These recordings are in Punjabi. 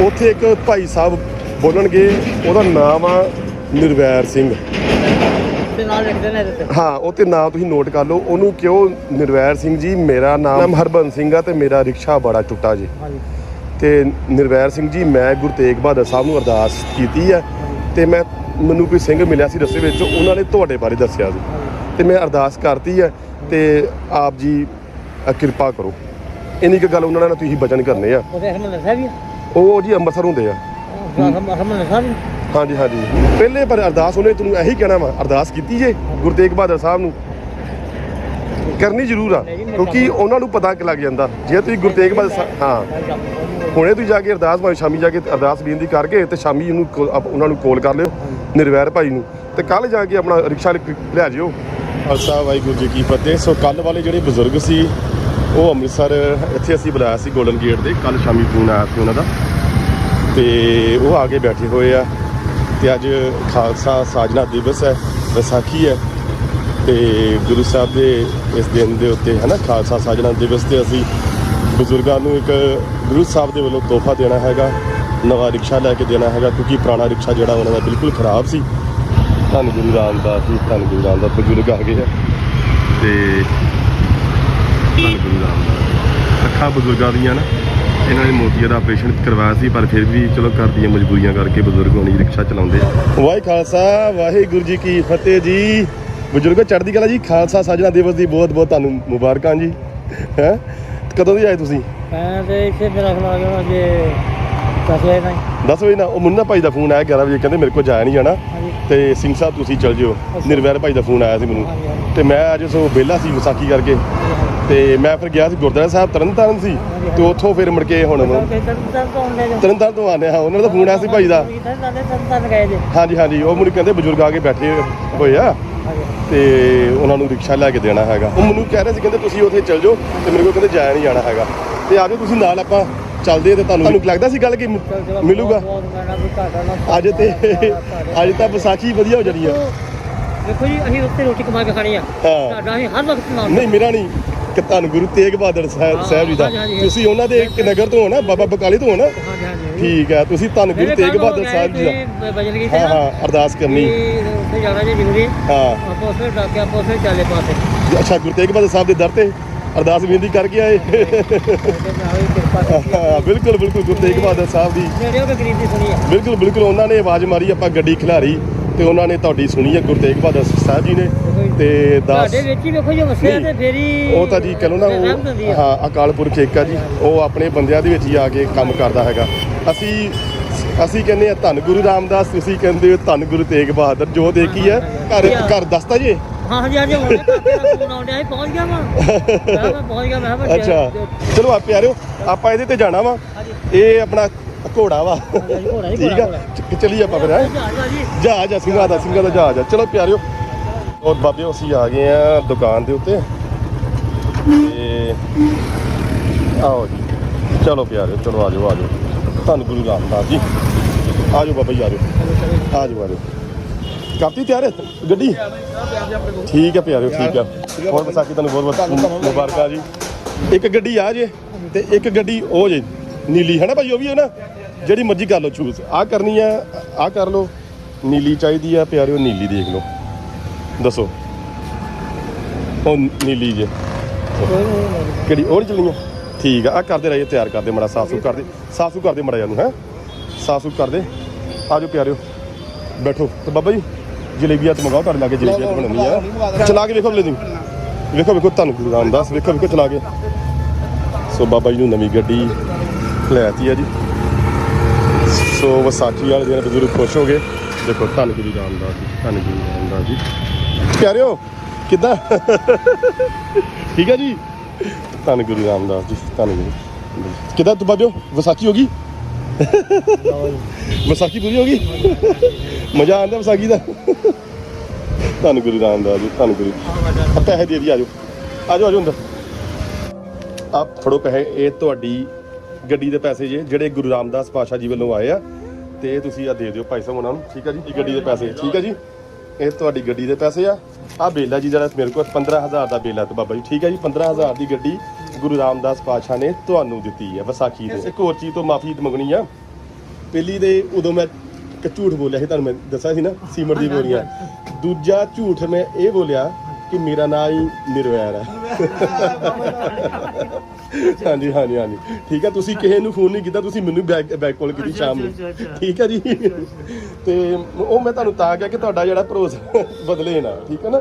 ਉੱਥੇ ਇੱਕ ਭਾਈ ਸਾਹਿਬ ਬੋਲਣਗੇ ਉਹਦਾ ਨਾਮ ਆ ਨਿਰਵੈਰ ਸਿੰਘ। ਤੇ ਨਾਲ ਲਿਖਦੇ ਨੇ ਇਹਦੇ ਤੇ। ਹਾਂ ਉਹ ਤੇ ਨਾਮ ਤੁਸੀਂ ਨੋਟ ਕਰ ਲਓ ਉਹਨੂੰ ਕਿਉਂ ਨਿਰਵੈਰ ਸਿੰਘ ਜੀ ਮੇਰਾ ਨਾਮ ਹਰਬੰਸ ਸਿੰਘ ਆ ਤੇ ਮੇਰਾ ਰਿਕਸ਼ਾ ਬੜਾ ਟੁੱਟਾ ਜੀ। ਹਾਂਜੀ। ਤੇ ਨਿਰਵੈਰ ਸਿੰਘ ਜੀ ਮੈਂ ਗੁਰੂ ਤੇਗ ਬਹਾਦਰ ਸਾਹਿਬ ਨੂੰ ਅਰਦਾਸ ਕੀਤੀ ਹੈ ਤੇ ਮੈਂ ਮੈਨੂੰ ਕੋਈ ਸਿੰਘ ਮਿਲਿਆ ਸੀ ਰਸਤੇ ਵਿੱਚ ਉਹਨਾਂ ਨੇ ਤੁਹਾਡੇ ਬਾਰੇ ਦੱਸਿਆ ਸੀ। ਤੇ ਮੈਂ ਅਰਦਾਸ ਕਰਤੀ ਹੈ ਤੇ ਆਪ ਜੀ ਅ, ਕਿਰਪਾ ਕਰੋ। ਇੰਨੀ ਕੁ ਗੱਲ ਉਹਨਾਂ ਨਾਲ ਤੁਸੀਂ ਬਚਨ ਕਰਨੇ ਆ। ਉਹਦੇ ਹਰਮਨ ਸਾਹਿਬ ਵੀ ਉਹ ਜੀ ਅੰਮ੍ਰਿਤਸਰ ਹੁੰਦੇ ਆ। ਹਾਂਜੀ ਹਾਂਜੀ। ਪਹਿਲੇ ਪਰ ਅਰਦਾਸ ਉਹਨੇ ਤੁਹਾਨੂੰ ਇਹੀ ਕਹਿਣਾ ਵਾ ਅਰਦਾਸ ਕੀਤੀ ਜੇ ਗੁਰੂ ਤੇਗ ਬਹਾਦਰ ਸਾਹਿਬ ਨੂੰ। ਕਰਨੀ ਜ਼ਰੂਰ ਆ ਕਿਉਂਕਿ ਉਹਨਾਂ ਨੂੰ ਪਤਾ ਕਿ ਲੱਗ ਜਾਂਦਾ। ਜੇ ਤੁਸੀਂ ਗੁਰੂ ਤੇਗ ਬਹਾਦਰ ਸਾਹਿਬ ਹਾਂ। ਹੁਣੇ ਤੁਸੀਂ ਜਾ ਕੇ ਅਰਦਾਸ ਭਾਵੇਂ ਸ਼ਾਮੀ ਜਾ ਕੇ ਅਰਦਾਸ ਬੇਨਤੀ ਕਰਕੇ ਤੇ ਸ਼ਾਮੀ ਉਹਨੂੰ ਕੋ- ਆਪ- ਉਹਨਾਂ ਨੂੰ ਕਾਲ ਕਰ ਲਿਓ ਨਿਰਵੈਰ ਭਾਈ ਨੂੰ। ਤੇ ਕੱਲ ਜਾ ਕੇ ਆਪਣਾ ਰਿਕਸ਼ਾ ਲੈ- ਲੈ ਜਿਓ। ਖਾਲਸਾ ਵਾਹਿਗੁਰੂ ਜੀ ਕੀ ਫਤਿਹ। ਸੋ ਕੱਲ ਵਾਲੇ ਜਿਹੜੇ ਬਜ਼ੁਰਗ ਸੀ ਉਹ ਅੰਮ੍ਰਿਤਸਰ, ਇੱਥੇ ਅਸੀਂ ਬੁਲਾਇਆ ਸੀ ਗੋਲਡਨ ਗੇਟ ਦੇ ਕੱਲ ਸ਼ਾਮੀ ਫੋਨ ਆਇਆ ਸੀ ਉਹਨਾਂ ਦਾ। ਤੇ ਉਹ ਆ ਕੇ ਬੈਠੇ ਹੋਏ ਆ। ਤੇ ਅੱਜ ਖਾਲਸਾ ਸਾਜਨਾ ਦਿਵਸ ਹੈ, ਵਿਸਾਖੀ ਹੈ। ਤੇ ਗੁਰੂ ਸਾਹਿਬ ਦੇ ਇਸ ਦਿਨ ਦੇ ਉੱਤੇ ਹੈ ਨਾ ਖਾਲਸਾ ਸਾਜਨਾ ਦਿਵਸ ਤੇ ਅਸੀਂ ਬਜ਼ੁਰਗਾਂ ਨੂੰ ਇੱਕ ਗੁਰੂ ਸਾਹਿਬ ਦੇ ਵੱਲੋਂ ਤੋਹਫਾ ਦੇਣਾ ਹੈਗਾ, ਨਵਾਂ ਰਿਕਸ਼ਾ ਲੈ ਕੇ ਦੇਣਾ ਹੈਗਾ, ਕਿਉਂਕਿ ਪੁਰਾਣਾ ਰਿਕਸ਼ਾ ਜਿਹੜਾ ਉਹਨਾਂ ਦਾ ਬਿਲਕੁਲ ਖਰਾਬ ਸੀ। ਧੰਨ ਗੁਰੂ ਰਾਮਦਾਸ ਜੀ, ਧੰਨ ਗੁਰੂ ਰਾਮਦਾਸ, ਬਜ਼ੁਰਗ ਆ ਗਏ ਆ। ਤੇ ਧੰਨ ਗੁਰੂ ਰਾਮਦਾਸ ਅੱਖਾਂ ਬਜ਼ੁਰਗਾਂ ਦੀਆਂ ਨਾ ਇਹਨਾਂ ਨੇ ਮੋਤੀਆ ਦਾ ਆਪਰੇਸ਼ਨ ਕਰਵਾਇਆ ਸੀ ਪਰ ਫਿਰ ਵੀ ਚਲੋ ਘਰ ਦੀਆਂ ਮਜਬੂਰੀਆਂ ਕਰਕੇ ਬਜ਼ੁਰਗ ਹੁਣ ਰਿਕਸ਼ਾ ਚਲਾਉਂਦੇ ਵਾਹਿ ਖਾਲਸਾ ਵਾਹਿਗੁਰੂ ਜੀ ਕੀ ਫਤਿਹ ਜੀ। ਬਜ਼ੁਰਗੋ ਚੜ੍ਹਦੀ ਕਲਾ ਜੀ ਖਾਲਸਾ ਸਾਜਣਾ ਦਿਵਸ ਦੀ ਬਹੁਤ ਬਹੁਤ ਤੁਹਾਨੂੰ ਮੁਬਾਰਕਾਂ ਜੀ। ਹੈ? ਕਦੋਂ ਦੀ ਆਏ ਤੁਸੀਂ? ਮੈਂ ਤੇ ਇੱਥੇ ਮੇਰਾ ਖਿਆਲ ਆ ਗਿਆ ਜੇ ਕਸੇ ਨਹੀਂ 10 ਵਜੇ ਨਾ ਉਹ ਮੁੰਨਾ ਭਾਈ ਦਾ ਫੋਨ ਆਇਆ 11 ਵਜੇ ਕਹਿੰਦੇ ਮੇਰੇ ਕੋਲ ਜਾਇਆ ਨਹੀਂ ਜਾਣਾ। ਤੇ ਸਿੰਘ ਸਾਹਿਬ ਤੁਸੀਂ ਚੱਲ ਜਿਓ। ਨਿਰਵੈਰ ਭਾਈ ਦਾ ਫੋਨ ਆਇਆ ਸੀ ਮੈਨੂੰ। ਤੇ ਮੈਂ ਅੱਜ ਸੋ ਵਿਹਲਾ ਸੀ ਵਿਸਾਖੀ ਕਰਕੇ। ਤੇ ਮੈਂ ਫਿਰ ਗਿਆ ਸੀ ਗੁਰਦੁਆਰਾ ਸਾਹਿਬ ਤਰਨਤਾਰਨ ਸੀ ਤੇ ਉੱਥੋਂ ਫਿਰ ਮੁੜ ਕੇ ਹੁਣ ਤਰਨਤਾਰਨ ਤੋਂ ਆਨੇ ਆ ਉਹਨਾਂ ਦਾ ਫੋਨ ਆਇਆ ਸੀ ਭਾਈ ਦਾ। ਹਾਂਜੀ ਹਾਂਜੀ ਉਹ ਮੈਨੂੰ ਕਹਿੰਦੇ ਬਜ਼ੁਰਗ ਆ ਕੇ ਬੈਠੇ ਹੋਏ ਆ ਤੇ ਉਹਨਾਂ ਨੂੰ ਰਿਕਸ਼ਾ ਲੈ ਕੇ ਦੇਣਾ ਹੈਗਾ। ਉਹ ਮੈਨੂੰ ਕਹਿ ਰਹੇ ਸੀ ਕਹਿੰਦੇ ਤੁਸੀਂ ਉੱਥੇ ਚੱਲ ਜਾਓ ਤੇ ਮੇਰੇ ਕੋਲ ਕਹਿੰਦੇ ਜਾਇਆ ਨਹੀਂ ਜਾਣਾ ਹੈਗਾ। ਤੇ ਆਜੋ ਤੁਸੀਂ ਨਾਲ ਆਪਾਂ ਚੱਲਦੇ ਆ ਤੇ ਤੁਹਾਨੂੰ ਤੁਹਾਨੂੰ ਲੱਗਦਾ ਸੀ ਗੱਲ ਕਿ ਮਿਲੂਗਾ? ਅੱਜ ਤੇ ਅੱਜ ਤਾਂ ਵਿਸਾਖੀ ਵਧੀਆ ਹੋ ਜਾਣੀ ਆ। ਦੇਖੋ ਜੀ ਅਸੀਂ ਉੱਥੇ ਰੋਟੀ ਕਮਾ ਕੇ ਖਾਣੀ ਆ। ਹਾਂ। ਤੁਹਾਡਾ ਅਸੀਂ ਹਰ ਵਕਤ ਨਾਲ। ਨਹੀਂ ਮੇਰਾ ਨਹੀਂ। ਕਿ ਤੁਹਾਨੂੰ ਗੁਰੂ ਤੇਗ ਬਹਾਦਰ ਸਾਹਿਬ ਜੀ ਦਾ। ਹਾਂਜੀ, ਹਾਂਜੀ। ਤੁਸੀਂ ਉਹਨਾਂ ਦੇ ਇੱਕ ਨਗਰ ਤੋਂ ਹੋ ਨਾ ਬਾਬਾ ਬਕਾਲੇ ਤੋਂ ਹੋ ਨਾ? ਹਾਂਜੀ ਹਾਂਜੀ ਠੀਕ ਹੈ ਤੁਸੀਂ ਤੁਹਾਨੂੰ ਗੁਰੂ ਤੇਗ ਬਹਾਦਰ ਸਾਹਿਬ ਜੀ ਦਾ। ਬਜਨ ਗਈ ਹਾਂ ਹਾਂ ਅਰਦਾਸ ਕਰਨੀ। ਉੱਥੇ ਜਾਣਾ ਜੀ ਜ਼ਰੂਰੀ ਹਾਂ। ਆਪਾਂ ਉੱਥੇ ਡਾਕਿਆ ਆਪਾਂ ਉੱਥੇ ਚਾਲੇ ਪਾਸੇ। ਅੱਛਾ ਗੁਰੂ ਤੇਗ ਬਹਾਦਰ ਸਾਹਿਬ ਦੇ ਦਰ ਤੇ ਅਰਦਾਸ ਬੇਨਤੀ ਕਰਕੇ ਆਏ। ਉਹਦੇ ਨਾਲ ਹੀ ਕਿਰਪਾ ਕੀਤੀ ਹਾਂ, ਬਿਲਕੁਲ ਬਿਲਕੁਲ ਗੁਰੂ ਤੇਗ ਬਹਾਦਰ ਸਾਹਿਬ ਦੀ। ਜਿਹੜੇ ਉਹ ਗਰੀਬ ਦੀ ਸੁਣੀ ਆ ਬਿਲਕੁਲ ਬਿਲਕੁਲ ਉਹਨਾਂ ਨੇ ਆਵਾਜ਼ ਮਾਰੀ ਆਪਾਂ ਗੱਡੀ ਖਿਲਾਰੀ। ਤੇ ਉਹਨਾਂ ਨੇ ਤੁਹਾਡੀ ਸੁਣੀ ਹੈ ਗੁਰੂ ਤੇਗ ਬਹਾਦਰ ਸਾਹਿਬ ਜੀ ਨੇ ਤੇ ਦਾਸ ਤੁਹਾਡੇ ਵਿੱਚ ਹੀ ਵੇਖੋ ਜੋ ਵਸਿਆ ਤੇ ਫੇਰੀ ਉਹ ਤਾਂ ਜੀ ਕਹੋ ਨਾ ਰਹਿਮਤ ਹੁੰਦੀ ਉਹ। ਹਾਂ ਅਕਾਲ ਪੁਰਖ ਏਕਾ ਜੀ ਉਹ ਆਪਣੇ ਬੰਦਿਆਂ ਦੇ ਵਿੱਚ ਹੀ ਆ ਕੇ ਕੰਮ ਕਰਦਾ ਹੈਗਾ। ਅਸੀਂ ਅਸੀਂ ਕਹਿੰਦੇ ਆ ਧੰਨ ਗੁਰੂ ਰਾਮਦਾਸ ਤੁਸੀਂ ਕਹਿੰਦੇ ਹੋ ਧੰਨ ਗੁਰੂ ਤੇਗ ਬਹਾਦਰ ਜੋ ਦੇਖੀ ਹੈ ਘਰ ਘਰ ਦੱਸਦਾ ਜੀ। ਹਾਂ ਹਾਂਜੀ ਹਾਂਜੀ ਹੁਣ ਫੋਨ ਆਉਂਦਿਆ ਸੀ ਪਹੁੰਚ ਗਿਆ ਮੈਂ ਪਹੁੰਚ ਗਿਆ ਮੈਂ ਅੱਛਾ। ਚਲੋ ਆ ਪਿਆਰਿਓ ਆਪਾਂ ਇਹਦੇ ਤੇ ਜਾਣਾ ਵਾ। ਇਹ ਆਪਣਾ ਘੋੜਾ ਵਾ। ਘੋੜਾ ਜੀ, ਠੀਕ ਆ? ਘੋੜਾ, ਚ- ਚੱਲੀਏ ਆਪਾਂ ਫਿਰ ਹੈਂ? ਜੀ ਜਹਾਜ਼ ਆ ਸਿੰਘਾਂ ਦਾ ਸਿੰਘਾਂ ਦਾ ਜਹਾਜ਼ ਆ। ਚਲੋ ਪਿਆਰਿਓ। ਔਰ ਬਾਬਿਓ ਅਸੀਂ ਆ ਗਏ ਆ ਦੁਕਾਨ ਦੇ ਉੱਤੇ। ਤੇ ਆਓ ਜੀ। ਚਲੋ ਪਿਆਰਿਓ ਚਲੋ ਆ ਜਾਓ ਆ ਜਾਓ। ਧੰਨ ਗੁਰੂ ਰਾਮਦਾਸ ਜੀ। ਆ ਜਾਓ ਬਾਬਾ ਜੀ ਆ ਜਾਓ। ਆ ਜਾਓ ਆ ਜਾਓ। ਕਰਤੀ ਤਿਆਰ ਹੈ? ਗੱਡੀ? ਠੀਕ ਹੈ ਪਿਆਰਿਓ ਠੀਕ ਆ। ਹੋਰ ਵਿਸਾਖੀ ਤੁਹਾਨੂੰ ਬਹੁਤ ਬਹੁਤ ਮੁਬਾਰਕਾਂ ਜੀ। ਇੱਕ ਗੱਡੀ ਆ ਜੇ ਤੇ ਇੱਕ ਗੱਡੀ ਉਹ ਜੇ। ਨੀਲੀ ਹੈ ਨਾ ਭਾਈ ਉਹ ਵੀ ਹੈ ਨਾ? ਜਿਹੜੀ ਮਰਜ਼ੀ ਕਰ ਲਓ ਚੂਜ਼ ਆ ਕਰਨੀ ਆ ਆ ਕਰ ਲਓ। ਨੀਲੀ ਚਾਹੀਦੀ ਆ ਪਿਆਰਿਓ ਨੀਲੀ ਦੇਖ ਲਓ। ਦੱਸੋ। ਉਹ ਨੀਲੀ ਜੇ। ਕਿਹੜੀ? ਉਹ ਨਹੀਂ ਚੱਲੀਆਂ ਠੀਕ ਆ ਆ ਕਰਦੇ ਰਹੀਏ ਤਿਆਰ ਕਰਦੇ ਮੜਾ ਸਾਫ਼ ਸੁਥਰਾ ਕਰਦੇ। ਸਾਫ਼ ਸੁਥਰਾ ਕਰਦੇ ਮੜਾ ਜਾਨੂੰ ਹੈ? ਸਾਫ਼ ਸੁਥਰਾ ਕਰਦੇ। ਆ ਜਾਓ ਪਿਆਰਿਓ। ਬੈਠੋ। ਤੇ ਬਾਬਾ ਜੀ ਜਲੇਬੀਆਂ ਤੇ ਮੰਗਾਓ ਤੁਹਾਡੇ ਲਾਗੇ ਜਲੇਬੀਆਂ ਬਣਾਉਣੀ ਆ। ਚਲਾ ਕੇ ਵੇਖੋ ਬਲੇ ਦੀ ਵੇਖੋ ਵੇਖੋ ਤੁਹਾਨੂੰ ਗੁਰੂ ਰਾਮਦਾਸ ਵੇਖੋ ਵੇਖੋ ਚਲਾ ਕੇ। ਸੋ ਬਾਬਾ ਜੀ ਨੂੰ ਨਵੀਂ ਗੱਡੀ ਲੈਤੀ ਆ ਜੀ। ਸੋ ਵਿਸਾਖੀ ਵਾਲੇ ਦਿਨ ਬਜ਼ੁਰਗ ਖੁਸ਼ ਹੋ ਗਏ ਦੇਖੋ ਧੰਨ ਗੁਰੂ ਰਾਮਦਾਸ ਜੀ ਧੰਨ ਗੁਰੂ ਰਾਮਦਾਸ ਜੀ। ਪਿਆਰਿਓ ਕਿੱਦਾਂ? ਠੀਕ ਹੈ ਜੀ? ਧੰਨ ਗੁਰੂ ਰਾਮਦਾਸ ਜੀ ਧੰਨ ਗੁਰੂ। ਕਿੱਦਾਂ ਤੂੰ ਬਾਬਿਓ ਵਿਸਾਖੀ ਹੋ ਗਈ? ਵਿਸਾਖੀ ਪੂਰੀ ਹੋ ਗਈ? ਮਜ਼ਾ ਆਉਂਦਾ ਵਿਸਾਖੀ ਦਾ। ਧੰਨ ਗੁਰੂ ਰਾਮਦਾਸ ਜੀ ਧੰਨ ਗੁਰੂ। ਆ ਪੈਸੇ ਦੇ ਦੀ ਆਜੋ ਆਜੋ ਆਜੋ ਅੰਦਰ। ਆਪ ਫੜੋ ਪੈਸੇ ਇਹ ਤੁਹਾਡੀ ਗੱਡੀ ਦੇ ਪੈਸੇ ਜੇ, ਜਿਹੜੇ ਗੁਰੂ ਰਾਮਦਾਸ ਪਾਸ਼ਾ ਜੀ ਵੱਲੋਂ ਆਏ ਆ, ਤੇ ਤੁਸੀਂ ਆ ਦੇ ਦਿਓ ਭਾਈ ਸਾਹਿਬ ਉਹਨਾਂ ਨੂੰ, ਠੀਕ ਆ ਜੀ? ਇਹ ਗੱਡੀ ਦੇ ਪੈਸੇ, ਠੀਕ ਆ ਜੀ? ਇਹ ਤੁਹਾਡੀ ਗੱਡੀ ਦੇ ਪੈਸੇ ਆ। ਆ ਬੇਲਾ ਜੀ ਜਿਹੜਾ ਮੇਰੇ ਕੋਲ 15000 ਦਾ ਬੇਲਾ ਤੇ ਬਾਬਾ ਜੀ, ਠੀਕ ਆ ਜੀ? 15000 ਦੀ ਗੱਡੀ ਗੁਰੂ ਰਾਮਦਾਸ ਪਾਸ਼ਾ ਨੇ ਤੁਹਾਨੂੰ ਦਿੱਤੀ ਹੈ ਵਿਸਾਖੀ ਦੇ ਇੱਕ ਹੋਰ ਚੀਜ਼ ਤੋਂ ਮਾਫੀ ਮੰਗਣੀ ਆ। ਪਹਿਲੀ ਦੇ ਉਦੋਂ ਮੈਂ ਇੱਕ ਝੂਠ ਬੋਲਿਆ ਸੀ, ਤੁਹਾਨੂੰ ਮੈਂ ਦੱਸਿਆ ਸੀ ਨਾ ਸੀਮਟ ਦੀ ਬੋਰੀਆਂ ਦੂਜਾ ਝੂਠ ਮੈਂ ਇਹ ਬੋਲਿਆ ਕਿ ਮੇਰਾ ਨਾਂ ਹੀ ਨਿਰਵੈਰ ਹੈ। ਹਾਂਜੀ ਹਾਂਜੀ ਹਾਂਜੀ। ਠੀਕ ਹੈ ਤੁਸੀਂ ਕਿਸੇ ਨੂੰ ਫੋਨ ਨਹੀਂ ਕੀਤਾ ਤੁਸੀਂ ਮੈਨੂੰ ਬੈਕ ਬੈਕ ਕਾਲ ਕੀਤੀ ਸ਼ਾਮ ਨੂੰ। ਠੀਕ ਹੈ ਜੀ। ਤੇ ਉਹ ਮੈਂ ਤੁਹਾਨੂੰ ਤਾਂ ਕਿਹਾ ਕਿ ਤੁਹਾਡਾ ਜਿਹੜਾ ਭਰੋਸਾ ਬਦਲੇ ਨਾ ਠੀਕ ਹੈ ਨਾ?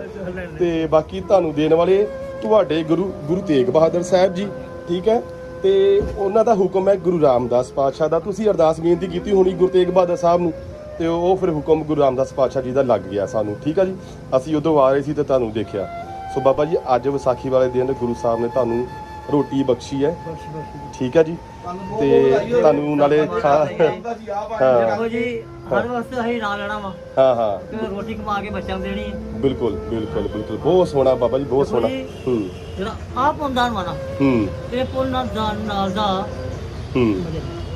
ਤੇ ਬਾਕੀ ਤੁਹਾਨੂੰ ਦੇਣ ਵਾਲੇ ਤੁਹਾਡੇ ਗੁਰੂ ਗੁਰੂ ਤੇਗ ਬਹਾਦਰ ਸਾਹਿਬ ਜੀ ਠੀਕ ਹੈ? ਤੇ ਉਹਨਾਂ ਦਾ ਹੁਕਮ ਹੈ ਗੁਰੂ ਰਾਮਦਾਸ ਪਾਤਸ਼ਾਹ ਦਾ। ਤੁਸੀਂ ਅਰਦਾਸ ਬੇਨਤੀ ਕੀਤੀ ਹੋਣੀ ਗੁਰੂ ਤੇਗ ਬਹਾਦਰ ਸਾਹਿਬ ਨੂੰ ਤੇ ਉਹ ਫਿਰ ਹੁਕਮ ਗੁਰੂ ਰਾਮਦਾਸ ਪਾਤਸ਼ਾਹ ਜੀ ਦਾ ਲੱਗ ਗਿਆ ਸਾਨੂੰ ਠੀਕ ਹੈ ਜੀ? ਅਸੀਂ ਉਦੋਂ ਆ ਰਹੇ ਸੀ ਤੇ ਤੁਹਾਨੂੰ ਦੇਖਿਆ। ਸੋ ਬਾਬਾ ਜੀ ਅੱਜ ਵਿਸਾਖੀ ਵਾਲੇ ਦਿਨ ਗੁਰੂ ਸਾਹਿਬ ਨੇ ਤੁਹਾਨੂੰ ਰੋਟੀ ਬਖਸ਼ੀ ਹੈ। ਠੀਕ ਹੈ ਜੀ? ਤੇ ਤੁਹਾਨੂੰ ਨਾਲੇ ਖਾ ਹਾਂ ਦੇਖੋ ਜੀ ਹਰ ਵਕਤ ਅਸੀਂ ਨਾਲ ਲੈਣਾ ਵਾ। ਹਾਂ ਹਾਂ। ਕਿ ਰੋਟੀ ਕਮਾ ਕੇ ਬੱਚਿਆਂ ਨੂੰ ਦੇਣੀ। ਹੈ ਬਿਲਕੁਲ ਬਿਲਕੁਲ ਬਿਲਕੁਲ। ਬਹੁਤ ਸੋਹਣਾ ਬਾਬਾ ਜੀ ਬਹੁਤ ਸੋਹਣਾ। ਹੂੰ। ਜਿਹੜਾ ਆਪ ਪੁੰਦਾਨ ਵਾਲਾ ਹੂੰ। ਇਹ ਪੁੰਨ ਨਾਲ ਦਾ ਹੂੰ।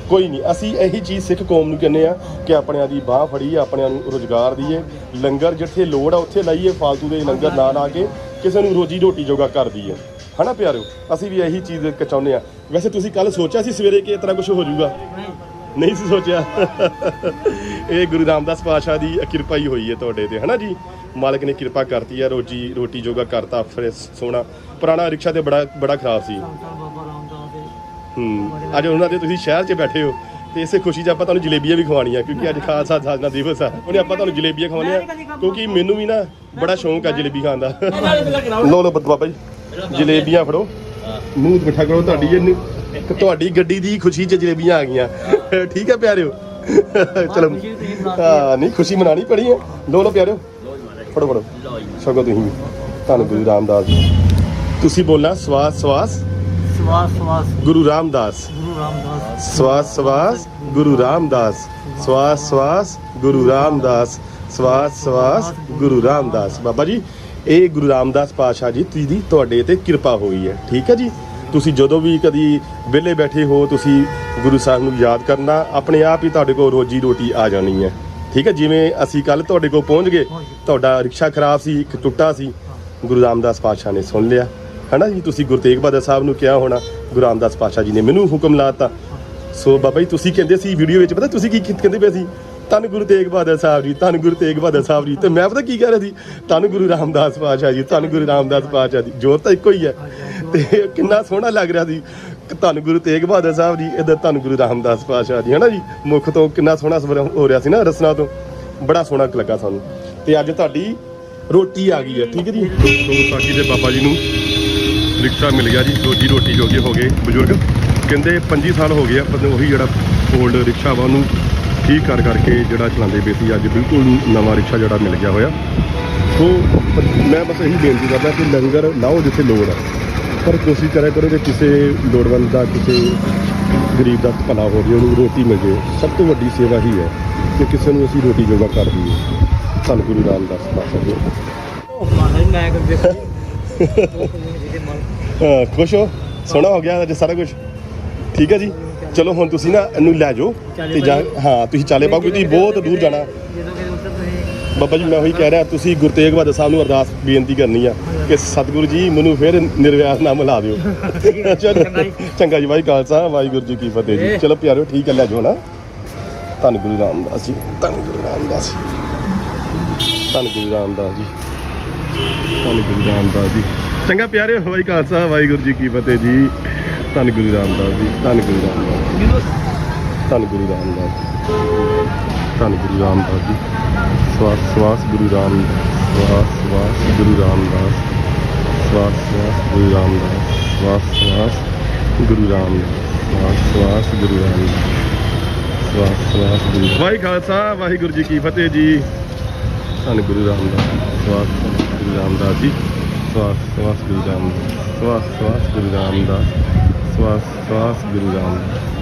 ਕੋਈ ਨਹੀਂ। ਅਸੀਂ ਇਹੀ ਚੀਜ਼ ਸਿੱਖ ਕੌਮ ਨੂੰ ਕਹਿੰਦੇ ਆ ਕਿ ਆਪਣਿਆਂ ਦੀ ਬਾਹ ਫੜੀ, ਆਪਣਿਆਂ ਨੂੰ ਰੋਜ਼ਗਾਰ ਦਈਏ। ਲੰਗਰ ਜਿੱਥੇ ਲੋੜ ਆ, ਉੱਥੇ ਲਾਈਏ, ਫਾਲਤੂ ਦੇ ਲੰਗਰ ਨਾ ਲਾ ਕੇ ਕਿਸੇ ਨੂੰ ਰੋਜੀ ਰੋਟੀ ਜੋਗਾ ਕਰ ਦਈਏ। ਹਨਾ ਪਿਆਰਿਓ? ਅਸੀਂ ਵੀ ਇਹੀ ਚੀਜ਼ ਚਾਹੁੰਦੇ ਆ ਵੈਸੇ ਤੁਸੀਂ ਕੱਲ ਸੋਚਿਆ ਸੀ ਸਵੇਰੇ ਕਿ ਇਸ ਤਰ੍ਹਾਂ ਕੁਝ ਹੋ ਜਾਊਗਾ? ਨਹੀਂ ਸੀ ਸੋਚਿਆ। ਇਹ ਗੁਰੂ ਰਾਮਦਾਸ ਪਾਤਸ਼ਾਹ ਦੀ ਕਿਰਪਾ ਹੀ ਹੋਈ ਹੈ ਤੁਹਾਡੇ ਤੇ। ਹਨਾ ਜੀ? ਮਾਲਕ ਨੇ ਕਿਰਪਾ ਕਰਤੀ ਹੈ ਰੋਜੀ ਰੋਟੀ ਜੋਗਾ ਕਰਤਾ ਫਿਰ ਸੋਹਣਾ। ਪੁਰਾਣਾ ਰਿਕਸ਼ਾ ਤੇ ਬੜਾ ਬੜਾ ਖਰਾਬ ਸੀ। ਹੂੰ। ਅੱਜ ਉਹਨਾਂ ਦੇ ਤੁਸੀਂ ਸ਼ਹਿਰ 'ਚ ਬੈਠੇ ਹੋ ਤੇ ਇਸੇ ਖੁਸ਼ੀ 'ਚ ਆਪਾਂ ਤੁਹਾਨੂੰ ਜਲੇਬੀਆਂ ਵੀ ਖਵਾਉਣੀਆਂ ਕਿਉਂਕਿ ਅੱਜ ਖਾਲਸਾ ਸਾਜਨਾ ਦਿਵਸ ਆ। ਉਹਨੇ ਆਪਾਂ ਤੁਹਾਨੂੰ ਜਲੇਬੀਆਂ ਖਵਾਉਣੀਆਂ ਕਿਉਂਕਿ ਮੈਨੂੰ ਵੀ ਨਾ ਬੜਾ ਸ਼ੌਂਕ ਆ ਜਲੇਬੀ ਖਾਣ ਦਾ। ਲੋ ਲੋ ਬਾਬਾ ਜੀ ਜਲੇਬੀਆਂ ਫੜੋ। ਮੂੰਹ ਮਿੱਠਾ ਕਰੋ ਤੁਹਾਡੀ ਇਹ ਤੁਹਾਡੀ ਗੱਡੀ ਦੀ ਖੁਸ਼ੀ 'ਚ ਜਲੇਬੀਆਂ ਆ ਗਈਆਂ। ਠੀਕ ਹੈ ਪਿਆਰਿਓ? ਚਲੋ। ਹਾਂ। ਨਹੀਂ ਖੁਸ਼ੀ ਮਨਾਣੀ ਪੜੀ ਹੈ। ਲੋ ਲੋ ਪਿਆਰਿਓ। ਫੜੋ ਫੜੋ। ਸਗੋ ਤੁਸੀਂ ਵੀ। ਧੰਨ ਗੁਰੂ ਰਾਮਦਾਸ ਜੀ। ਤੁਸੀਂ ਬੋਲਣਾ ਸਵਾਸ ਸਵਾਸ। ਸਵਾਸ ਸਵਾਸ। ਗੁਰੂ ਰਾਮਦਾਸ। ਗੁਰੂ ਰਾਮਦਾਸ। ਸਵਾਸ ਸਵਾਸ ਗੁਰੂ ਰਾਮਦਾਸ। ਸਵਾਸ ਸਵਾਸ ਗੁਰੂ ਰਾਮਦਾਸ। ਸਵਾਸ ਸਵਾਸ ਗੁਰੂ ਰਾਮਦਾਸ। ਬਾਬਾ ਜੀ ਇਹ ਗੁਰੂ ਰਾਮਦਾਸ ਪਾਤਸ਼ਾਹ ਜੀ ਦੀ ਤੁਹਾਡੇ ਤੇ ਕਿਰਪਾ ਹੋਈ ਹੈ। ਠੀਕ ਹੈ ਜੀ? ਤੁਸੀਂ ਜਦੋਂ ਵੀ ਕਦੀ ਵਿਹਲੇ ਬੈਠੇ ਹੋ ਤੁਸੀਂ ਗੁਰੂ ਸਾਹਿਬ ਨੂੰ ਯਾਦ ਕਰਨਾ ਆਪਣੇ ਆਪ ਹੀ ਤੁਹਾਡੇ ਕੋਲ ਰੋਜੀ ਰੋਟੀ ਆ ਜਾਣੀ ਹੈ। ਠੀਕ ਹੈ ਜਿਵੇਂ ਅਸੀਂ ਕੱਲ ਤੁਹਾਡੇ ਕੋਲ ਪਹੁੰਚ ਗਏ ਤੁਹਾਡਾ ਰਿਕਸ਼ਾ ਖਰਾਬ ਸੀ ਇੱਕ ਟੁੱਟਾ ਸੀ ਗੁਰੂ ਰਾਮਦਾਸ ਪਾਤਸ਼ਾਹ ਨੇ ਸੁਣ ਲਿਆ। ਹਨਾ ਜੀ, ਤੁਸੀਂ ਗੁਰੂ ਤੇਗ ਬਹਾਦਰ ਸਾਹਿਬ ਨੂੰ ਕਿਹਾ ਹੋਣਾ, ਗੁਰੂ ਰਾਮਦਾਸ ਪਾਤਸ਼ਾਹ ਜੀ ਨੇ ਮੈਨੂੰ ਹੁਕਮ ਲਾਤਾ। ਸੋ ਬਾਬਾ ਜੀ, ਤੁਸੀਂ ਕਹਿੰਦੇ ਸੀ ਵੀਡੀਓ ਵਿੱਚ, ਪਤਾ ਤੁਸੀਂ ਕੀ ਕਹਿੰਦੇ ਪਏ ਸੀ? ਧੰਨ ਗੁਰੂ ਤੇਗ ਬਹਾਦਰ ਸਾਹਿਬ ਜੀ, ਧੰਨ ਗੁਰੂ ਤੇਗ ਬਹਾਦਰ ਸਾਹਿਬ ਜੀ। ਤੇ ਮੈਂ ਪਤਾ ਕੀ ਕਹਿ ਰਿਹਾ ਸੀ? ਧੰਨ ਗੁਰੂ ਰਾਮਦਾਸ ਪਾਤਸ਼ਾਹ ਜੀ, ਧੰਨ ਗੁਰੂ ਰਾਮਦਾਸ ਪਾਤਸ਼ਾਹ ਜੀ। ਜ਼ੋਰ ਤਾਂ ਇੱਕੋ ਹੀ ਹੈ। ਤੇ ਕਿੰਨਾ ਸੋਹਣਾ ਲੱਗ ਰਿਹਾ ਸੀ ਧੰਨ ਗੁਰੂ ਤੇਗ ਬਹਾਦਰ ਸਾਹਿਬ ਜੀ, ਇਧਰ ਧੰਨ ਗੁਰੂ ਰਾਮਦਾਸ ਪਾਤਸ਼ਾਹ ਜੀ, ਹਨਾ ਜੀ? ਮੁੱਖ ਤੋਂ ਕਿੰਨਾ ਸੋਹਣਾ ਸਵਰ ਹੋ ਰਿਹਾ ਸੀ ਨਾ ਰਸਨਾ ਤੋਂ। ਬੜਾ ਸੋਹਣਾ ਲੱਗਾ ਸਾਨੂੰ। ਤੇ ਅੱਜ ਤੁਹਾਡੀ ਰੋਟੀ ਆ ਗਈ ਹੈ, ਠੀਕ ਹੈ ਜੀ? ਤੋਂ ਸਾਕੀ ਦੇ ਬਾਬਾ ਜੀ ਨੂੰ ਰਿਕਸ਼ਾ ਮਿਲ ਗਿਆ ਜੀ ਰੋਜੀ ਰੋਟੀ ਜੋਗੇ ਹੋ ਗਏ ਬਜ਼ੁਰਗ। ਕਹਿੰਦੇ 25 ਸਾਲ ਹੋ ਗਏ ਆ, ਪਰ ਉਹੀ ਜਿਹੜਾ ਓਲਡ ਰਿਕਸ਼ਾ ਵਾ ਉਹਨੂੰ ਠੀਕ ਕਰ ਕਰਕੇ ਜਿਹੜਾ ਚਲਾਉਂਦੇ ਪਏ ਸੀ, ਅੱਜ ਬਿਲਕੁਲ ਨਵਾਂ ਰਿਕਸ਼ਾ ਜਿਹੜਾ ਮਿਲ ਗਿਆ ਹੋਇਆ। ਸੋ, ਮੈਂ ਬਸ ਇਹੀ ਬੇਨਤੀ ਕਰਦਾ ਕਿ ਲੰਗਰ ਲਾਓ ਜਿੱਥੇ ਲੋੜ ਹੈ ਪਰ ਕੋਸ਼ਿਸ਼ ਕਰਿਆ ਕਰੋ ਕਿ ਕਿਸੇ ਲੋੜਵੰਦ ਦਾ, ਕਿਸੇ ਗਰੀਬ ਦਾ ਭਲਾ ਹੋ ਜਾਵੇ ਉਹਨੂੰ ਰੋਟੀ ਮਿਲ ਜਾਵੇ ਸਭ ਤੋਂ ਵੱਡੀ ਸੇਵਾ ਹੀ ਹੈ ਕਿ ਕਿਸੇ ਨੂੰ ਅਸੀਂ ਰੋਟੀ ਜੋਗਾ ਕਰ ਦਈਏ। ਧੰਨ ਗੁਰੂ ਰਾਮਦਾਸ ਪਾਤਸ਼ਾਹ ਜੀ ਮਾਨਾ ਜੀ, ਮੈਂ ਕਰ ਹਾਂ, ਖੁਸ਼ ਹੋ? ਸੋਹਣਾ ਹੋ ਗਿਆ ਅੱਜ ਸਾਰਾ ਕੁਝ ਠੀਕ ਹੈ ਜੀ? ਚਲੋ ਹੁਣ ਤੁਸੀਂ ਨਾ ਇਹਨੂੰ ਲੈ ਜਾਓ ਤੇ ਜਾ ਹਾਂ ਤੁਸੀਂ ਚਾਲੇ ਪਾਓ ਕਿਉਂਕਿ ਤੁਸੀਂ ਬਹੁਤ ਦੂਰ ਜਾਣਾ। ਜਦੋਂ ਕਿ ਉੱਧਰ ਤੁਸੀਂ ਬਾਬਾ ਜੀ ਮੈਂ ਉਹੀ ਕਹਿ ਰਿਹਾ ਤੁਸੀਂ ਗੁਰੂ ਤੇਗ ਬਹਾਦਰ ਸਾਹਿਬ ਨੂੰ ਅਰਦਾਸ ਬੇਨਤੀ ਕਰਨੀ ਆ ਕਿ ਸਤਿਗੁਰੂ ਜੀ ਮੈਨੂੰ ਫਿਰ ਨਿਰਵਿਆਸ ਨਾਮ ਲਾ ਦਿਓ। ਚਲੋ ਚੰਗਾ ਜੀ। ਚੰਗਾ ਜੀ ਵਾਹਿ ਖਾਲਸਾ ਵਾਹਿਗੁਰੂ ਜੀ ਕੀ ਫਤਿਹ ਜੀ। ਚਲੋ ਪਿਆਰਿਓ ਠੀਕ ਹੈ ਲੈ ਜਾਓ ਨਾ। ਧੰਨ ਗੁਰੂ ਰਾਮਦਾਸ ਜੀ ਧੰਨ ਗੁਰੂ ਰਾਮਦਾਸ ਜੀ। ਧੰਨ ਗੁਰੂ ਰਾਮਦਾਸ ਜੀ। ਧੰਨ ਗੁਰੂ ਰਾਮਦਾਸ ਜੀ। ਚੰਗਾ ਪਿਆਰਿਓ ਵਾਹਿ ਖਾਲਸਾ ਵਾਹਿਗੁਰੂ ਜੀ ਕੀ ਫਤਿਹ ਜੀ। ਧੰਨ ਗੁਰੂ ਰਾਮਦਾਸ ਜੀ ਧੰਨ ਗੁਰੂ ਰਾਮਦਾਸ ਮੈਨੂੰ ਧੰਨ ਗੁਰੂ ਰਾਮਦਾਸ ਧੰਨ ਗੁਰੂ ਰਾਮਦਾਸ ਜੀ। ਸਵਾਸ ਸਵਾਸ ਗੁਰੂ ਰਾਮ ਸਵਾਸ ਸਵਾਸ ਗੁਰੂ ਰਾਮਦਾਸ। ਸਵਾਸ ਸਵਾਸ ਗੁਰੂ ਰਾਮਦਾਸ। ਸਵਾਸ ਸਵਾਸ ਗੁਰੂ ਰਾਮਦਾਸ। ਸਵਾਸ ਸਵਾਸ ਗੁਰੂ ਰਾਮਦਾਸ। ਸਵਾਸ ਸਵਾਸ ਗੁਰੂ ਵਾਹਿ ਖਾਲਸਾ ਵਾਹਿਗੁਰੂ ਜੀ ਕੀ ਫਤਿਹ ਜੀ। ਧੰਨ ਗੁਰੂ ਰਾਮਦਾਸ ਸਵਾਸ ਸਵਾਸ ਗੁਰੂ ਰਾਮਦਾਸ ਜੀ। ਸਵਾਸ ਸਵਾਸ ਗੁਰੂ ਰਾਮਦਾਸ ਸਵਾਸ ਸਵਾਸ ਗੁਰੂ ਰਾਮਦਾਸ। ਸਵਾਸ ਸਵਾਸ ਗੁਰੂ ਰਾਮਦਾਸ